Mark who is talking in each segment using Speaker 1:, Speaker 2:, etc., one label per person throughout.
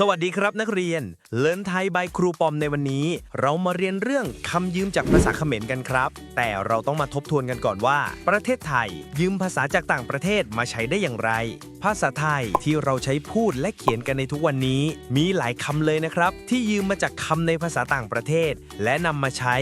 Speaker 1: สวัสดีครับนักเรียน เลินไทยบายครูปอมในวันนี้ เรามาเรียนเรื่องคำยืมจากภาษาเขมรกันครับ แต่เราต้องมาทบทวนกันก่อนว่า ประเทศไทย ยืมภาษาจากต่างประเทศมาใช้ได้อย่างไร ภาษาไทยที่เราใช้พูดและเขียนกันในทุกวันนี้ มีหลายคำเลยนะครับ ที่ยืมมาจากคำในภาษาต่างประเทศ และนำมาใช้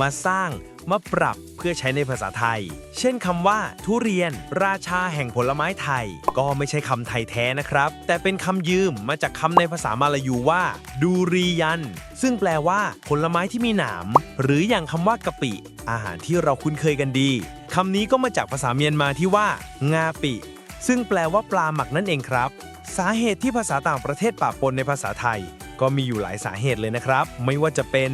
Speaker 1: มาสร้าง มาปรับเพื่อใช้ในภาษาไทย เช่นคำว่า ทุเรียน ราชาแห่งผลไม้ไทย ก็ไม่ใช่คำไทยแท้นะครับ แต่เป็นคำยืมมาจากคำในภาษามาลายูว่า ดูรียัน ซึ่งแปลว่าผลไม้ที่มีหนาม หรืออย่างคำว่ากะปิ อาหารที่เราคุ้นเคยกันดีคำนี้ก็มาจากภาษาเมียนมาที่ว่า งาปิ ซึ่งแปลว่าปลาหมักนั่นเองครับ สาเหตุที่ภาษาต่างประเทศปะปนในภาษาไทย ก็มีอยู่หลายสาเหตุเลยนะครับ ไม่ว่าจะเป็น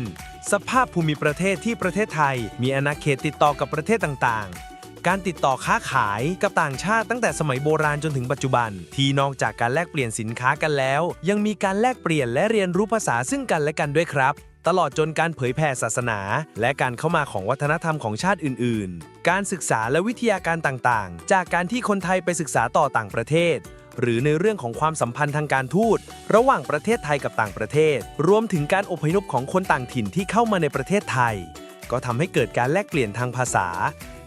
Speaker 1: สภาพภูมิประเทศที่ประเทศไทย มีอาณาเขตติดต่อกับประเทศต่างๆ การติดต่อค้าขายกับต่างชาติตั้งแต่สมัยโบราณจนถึงปัจจุบัน ที่นอกจากการแลกเปลี่ยนสินค้ากันแล้ว ยังมีการแลกเปลี่ยนและเรียนรู้ภาษาซึ่งกันและกันด้วยครับตลอดจนการเผยแผ่ศาสนา และการเข้ามาของวัฒนธรรมของชาติอื่น ๆ การศึกษาและวิทยาการต่าง ๆ จากการที่คนไทยไปศึกษาต่อต่างประเทศ หรือในเรื่องของความสัมพันธ์ทางการทูต ระหว่างประเทศไทยกับต่างประเทศ รวมถึงการอพยพของคนต่างถิ่นที่เข้ามาในประเทศไทย ก็ทำให้เกิดการแลกเปลี่ยนทางภาษา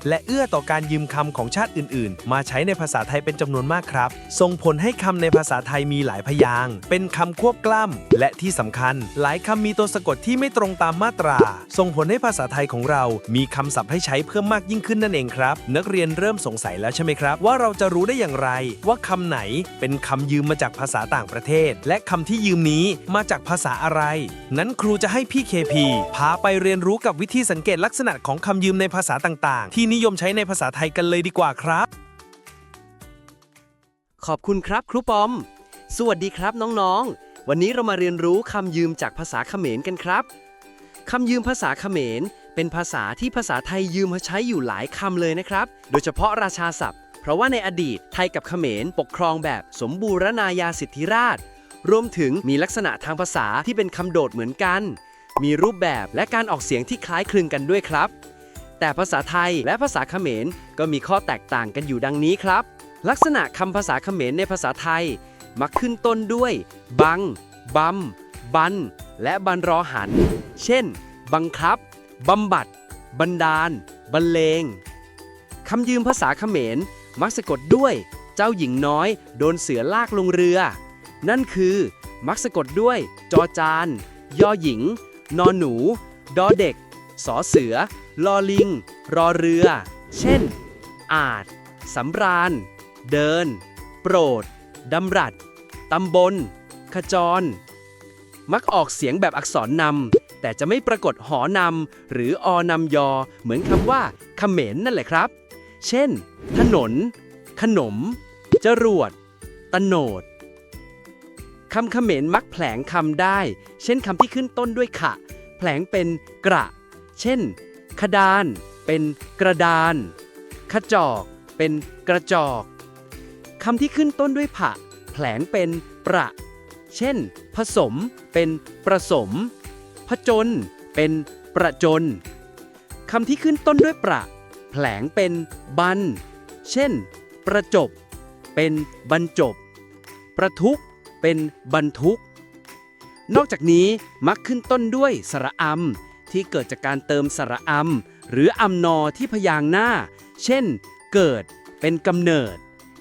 Speaker 1: และเอื้อต่อการยืมคำของชาติอื่น ๆ มาใช้ในภาษาไทยเป็นจำนวนมากครับ ส่งผลให้คำในภาษาไทยมีหลายพยางค์เป็นคำควบกล้ำและที่สำคัญ หลายคำมีตัวสะกดที่ไม่ตรงตามมาตรา ส่งผลให้ภาษาไทยของเรา มีคำศัพท์ให้ใช้เพิ่มมากยิ่งขึ้นนั่นเองครับ นักเรียนเริ่มสงสัยแล้วใช่ไหมครับ ว่าเราจะรู้ได้อย่างไร ว่าคำไหนเป็นคำยืมมาจากภาษาต่างประเทศ และคำที่ยืมนี้มาจากภาษาอะไร นั้นครูจะให้พี่เคพีพาไปเรียนรู้กับวิธีสังเกตลักษณะของคำยืมในภาษาต่าง ๆ ที่นิยมใช้ในภาษาไทยกันเลยดีกว่าครับ
Speaker 2: ขอบคุณครับครูปอม สวัสดีครับน้องๆ วันนี้เรามาเรียนรู้คำยืมจากภาษาเขมรกันครับคำยืมภาษาเขมร เป็นภาษาที่ภาษาไทยยืมมาใช้อยู่หลายคำเลยนะครับ โดยเฉพาะราชาศัพท์ เพราะว่าในอดีตไทยกับเขมรปกครองแบบสมบูรณาญาสิทธิราช รวมถึงมีลักษณะทางภาษาที่เป็นคำโดดเหมือนกัน มีรูปแบบและการออกเสียงที่คล้ายคลึงกันด้วยครับ แต่ภาษาไทยและภาษาเขมรก็มีข้อแตกต่างกันอยู่ดังนี้ครับ ลักษณะคำภาษาเขมรในภาษาไทย มักขึ้นต้นด้วย บัง บัม บัน และบันรอหัน เช่น บังคับบำบัด บันดาล บรรเลงคำยืมภาษาเขมร มักสะกดด้วย เจ้าหญิงน้อย โดนเสือลากลงเรือ นั่นคือ มักสะกดด้วย จอจานยอหญิง นอหนู ดอเด็ก สอเสือ ลอลิง รอเรือ เช่น อาจ สำราญ เดิน โปรด ดำรัสตำบล ขจร มักออกเสียงแบบอักษรนำ แต่จะไม่ปรากฏหอนำ หรืออนำยอ เหมือนคำว่าเขมรนั่นแหละครับ เช่น ถนน ขนม จรวด ตโนดคำเขมรมักแผลงคำได้ เช่นคำที่ขึ้นต้นด้วยขะ แผลงเป็นกระ เช่น ขดาน เป็นกระดาน ขจอก เป็นกระจอกคำที่ขึ้นต้นด้วยผะแผลงเป็นประ เช่น ผสม เป็นประสม ผจญเป็นประจนคำที่ขึ้นต้นด้วยประ แผลงเป็นบัน เช่น ประจบ เป็นบรรจบ ประทุกเป็นบรรทุก นอกจากนี้มักขึ้นต้นด้วยสระอำ ที่เกิดจากการเติมสระอำหรืออำนอที่พยางหน้า เช่น เกิด เป็นกำเนิด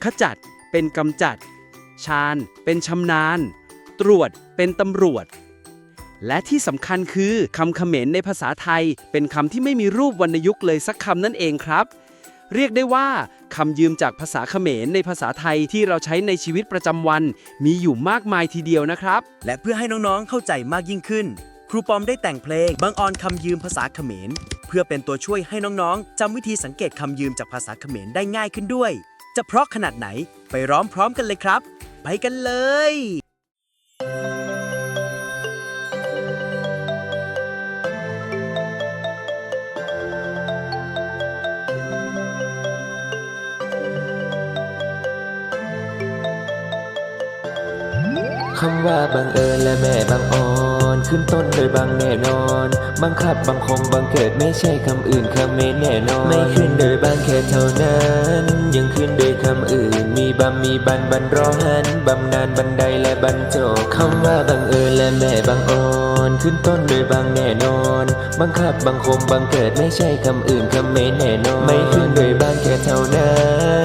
Speaker 2: ขจัด เป็นกำจัด ชาญ เป็นชำนาญ ตรวจ เป็นตำรวจ และที่สำคัญคือคำเขมรในภาษาไทย เป็นคำที่ไม่มีรูปวรรณยุกต์เลยสักคำนั่นเองครับ เรียกได้ว่าคำยืมจากภาษาเขมรในภาษาไทยที่เราใช้ในชีวิตประจำวัน มีอยู่มากมายทีเดียวนะครับ
Speaker 3: และเพื่อให้น้องๆเข้าใจมากยิ่งขึ้น ครูปอมได้แต่งเพลงบางออนคำยืมภาษาเขมร เพื่อเป็นตัวช่วยให้น้องๆจำวิธีสังเกตคำยืมจากภาษาเขมรได้ง่ายขึ้นด้วย จะเพราะขนาดไหนไปร้องพร้อมกันเลยครับ ไปกันเลย
Speaker 4: คำว่าบังเอิญและแม่บังอ่อนขึ้นต้นโดยบังแน่นอน บังคับบังคมบังเกิดไม่ใช่คำอื่นคำเมนแน่นอน ไม่ขึ้นโดยบางแค่เท่านั้น ยังขึ้นโดยคำอื่น บำมีบันบันรอหันบำนานบันไดและบรรจบคำว่าบังเอิญและแม่บังอ่อนขึ้นต้นโดยบางแน่นอน บังคับบังคมบังเกิดไม่ใช่คำอื่นคำเมนแน่นอน ไม่ขึ้นโดยบางแค่เท่านั้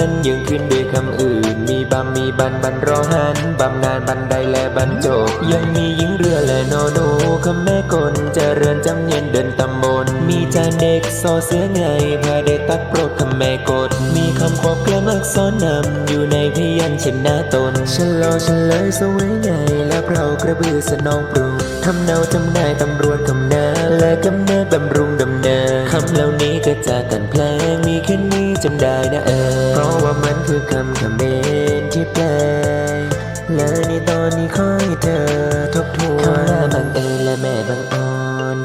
Speaker 4: นยังขึ้นโดยคำอื่น มีบำมีบันบันรอหันบำนานบันไดและบรรจบยังมีหญิงเรือและนอนูคำแม่กลเจริญจำเนียนเดินตำบลมีจานเด็กซอเสือไงพาได้ตัดโปรดคำแม่กด มีคำควบแกลมอักษรนำอยู่ในพยัญชนะตนฉันรอฉันเลยสวยไงและเพรากระบือสนองปรุงทำเนาจำนายตำรวจกำนาและกำเนิดบำรุงดำเนินคำเหล่านี้ก็จะกกันแพลงมีแค่นี้จำได้นะเออ เพราะว่ามันคือคำคำเมนที่แปลงและในตอนนี้ขอให้เธอ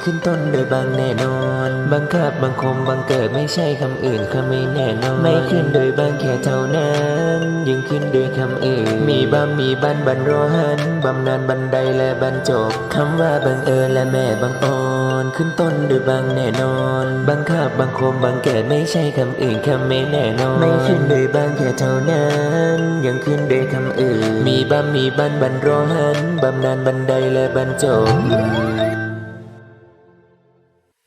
Speaker 4: ขึ้นต้นโดยบางแน่นอน บังคับบังคมบังเกิดไม่ใช่คำอื่นคำไม่แน่นอน ไม่ขึ้นโดยบางแค่เท่านั้นยังขึ้นโดยคำอื่น มีบำมีบันบันรหันบำนานบันไดและบรรจบคำว่าบังเอิญและแม่บังอ่อนขึ้นต้นโดยบางแน่นอนบังคับบังคมบังเกิดไม่ใช่คำอื่นคำไม่แน่นอน ไม่ขึ้นโดยบางแค่เท่านั้นยังขึ้นโดยคำอื่น มีบำมีบันบันรหันบำนานบันไดและบรรจบ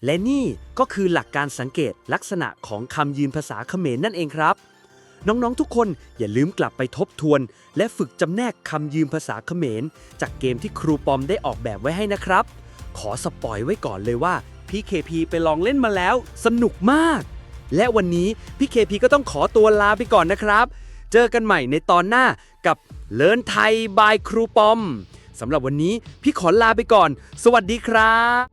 Speaker 5: และนี่ก็คือหลักการสังเกตลักษณะของคำยืมภาษาเขมรนั่นเองครับ น้องๆทุกคนอย่าลืมกลับไปทบทวน และฝึกจำแนกคำยืมภาษาเขมร จากเกมที่ครูปอมได้ออกแบบไว้ให้นะครับ ขอสปอยไว้ก่อนเลยว่าพี่เคพีไปลองเล่นมาแล้ว สนุกมาก และวันนี้พี่เคพีก็ต้องขอตัวลาไปก่อนนะครับ เจอกันใหม่ในตอนหน้ากับเลินไทยบายครูปอมสำหรับวันนี้พี่ขอลาไปก่อน สวัสดีครับ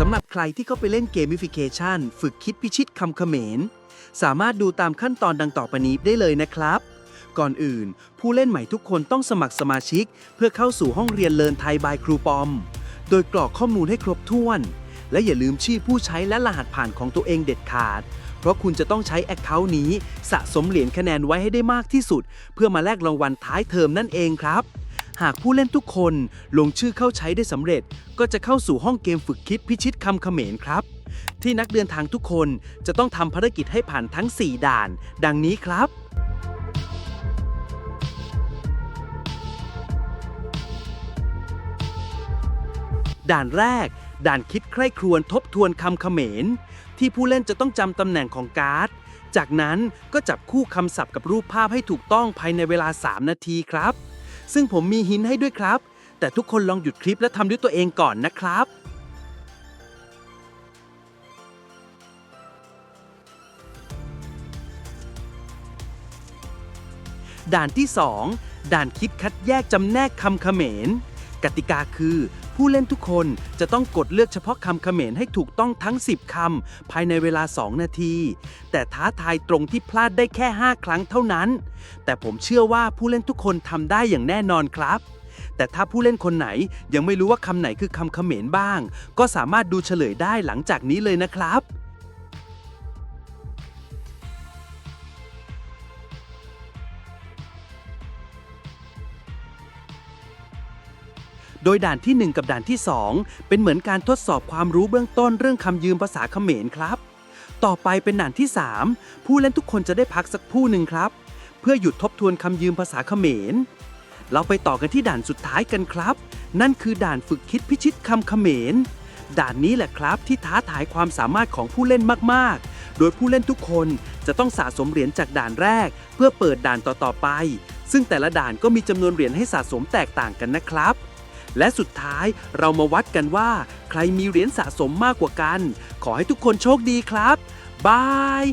Speaker 2: สำหรับใครที่เข้าไปเล่นเกมิฟิเคชันฝึกคิดพิชิตคำเขมร สามารถดูตามขั้นตอนดังต่อไปนี้ได้เลยนะครับ ก่อนอื่น ผู้เล่นใหม่ทุกคนต้องสมัครสมาชิก เพื่อเข้าสู่ห้องเรียนเลินไทยบายครูปอม โดยกรอกข้อมูลให้ครบถ้วน และอย่าลืมชื่อผู้ใช้และรหัสผ่านของตัวเองเด็ดขาด เพราะคุณจะต้องใช้แอคเคาท์นี้ สะสมเหรียญคะแนนไว้ให้ได้มากที่สุด เพื่อมาแลกรางวัลท้ายเทอมนั่นเองครับ หากผู้เล่นทุกคนลงชื่อเข้าใช้ได้สำเร็จ ก็จะเข้าสู่ห้องเกมฝึกคิดพิชิตคำเขมรครับ ที่นักเดินทางทุกคนจะต้องทำภารกิจให้ผ่านทั้ง 4 ด่าน ดังนี้ครับ ด่านแรก ด่านคิดใคร่ครวญทบทวนคำเขมร ที่ผู้เล่นจะต้องจำตำแหน่งของการ์ดจากนั้นก็จับคู่คำศัพท์กับรูปภาพให้ถูกต้องภายในเวลา 3 นาทีครับ ซึ่งผมมีหินให้ด้วยครับ แต่ทุกคนลองหยุดคลิปและทำด้วยตัวเองก่อนนะครับ ด่านที่ 2 ด่านคิดคัดแยกจำแนกคำเขมร กติกาคือ ผู้เล่นทุกคนจะต้องกดเลือกเฉพาะคำเขมรให้ถูกต้องทั้ง 10 คำ ภายในเวลา 2 นาที แต่ท้าทายตรงที่พลาดได้แค่ 5 ครั้งเท่านั้น แต่ผมเชื่อว่าผู้เล่นทุกคนทำได้อย่างแน่นอนครับ แต่ถ้าผู้เล่นคนไหนยังไม่รู้ว่าคำไหนคือคำเขมรบ้าง ก็สามารถดูเฉลยได้หลังจากนี้เลยนะครับ โดยด่านที่ 1 กับด่านที่ 2 เป็นเหมือนการทดสอบความรู้เบื้องต้นเรื่องคำยืมภาษาเขมรครับ ต่อไปเป็นด่านที่ 3 ผู้เล่นทุกคนจะได้พักสักผู้หนึ่งครับ เพื่อหยุดทบทวนคำยืมภาษาเขมร เราไปต่อกันที่ด่านสุดท้ายกันครับ นั่นคือด่านฝึกคิดพิชิตคำเขมร ด่านนี้แหละครับที่ท้าทายความสามารถของผู้เล่นมากๆ โดยผู้เล่นทุกคนจะต้องสะสมเหรียญจากด่านแรก เพื่อเปิดด่านต่อๆไป ซึ่งแต่ละด่านก็มีจำนวนเหรียญให้สะสมแตกต่างกันนะครับ และสุดท้ายเรามาวัดกันว่า ใครมีเหรียญสะสมมากกว่ากัน ขอให้ทุกคนโชคดีครับ บาย